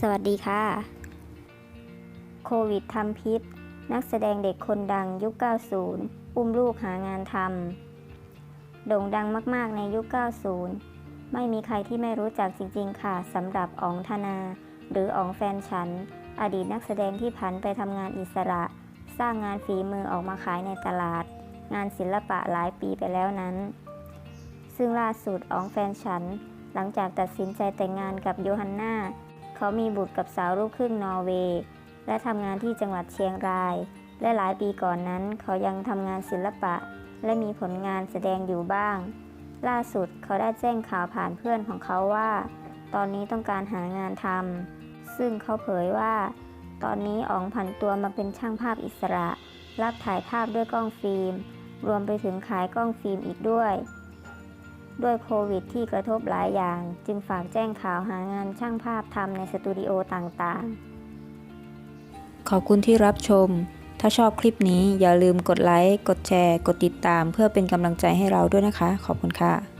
สวัสดีค่ะ โควิดทำพิษ นักแสดงเด็กคนดังยุค 90 อุ้มลูกหางานทำ โด่งดังมากๆในยุค 90 ไม่มีใครที่ไม่รู้จักจริง ๆ ค่ะสำหรับอ๋องธนา หรืออ๋องแฟนฉัน อดีตนักแสดงที่ผันไปทำงานอิสระ สร้างงานฝีมือออกมาขายในตลาด งานศิลปะหลายปีไปแล้วนั้น ซึ่งล่าสุดอ๋องแฟนฉัน หลังจากตัดสินใจแต่งงานกับโยฮันนา เขามีบุตรกับสาวลูกครึ่งนอร์เวย์และทำงานที่จังหวัดเชียงราย และหลายปีก่อนนั้น เขายังทำงานศิลปะ และมีผลงานแสดงอยู่บ้าง ล่าสุดเขาได้แจ้งข่าวผ่านเพื่อนของเขาว่า ตอนนี้ต้องการหางานทำซึ่งเขาเผยว่า ตอนนี้อ๋องผันตัวมาเป็นช่างภาพอิสระ รับถ่ายภาพด้วยกล้องฟิล์ม รวมไปถึงขายกล้องฟิล์มอีกด้วย ด้วยโควิดที่กระทบหลายอย่าง จึงฝากแจ้งข่าวหางานช่างภาพทำในสตูดิโอต่างๆ ขอบคุณที่รับชม ถ้าชอบคลิปนี้อย่าลืมกดไลค์ กดแชร์ กดติดตาม เพื่อเป็นกำลังใจให้เราด้วยนะคะ ขอบคุณค่ะ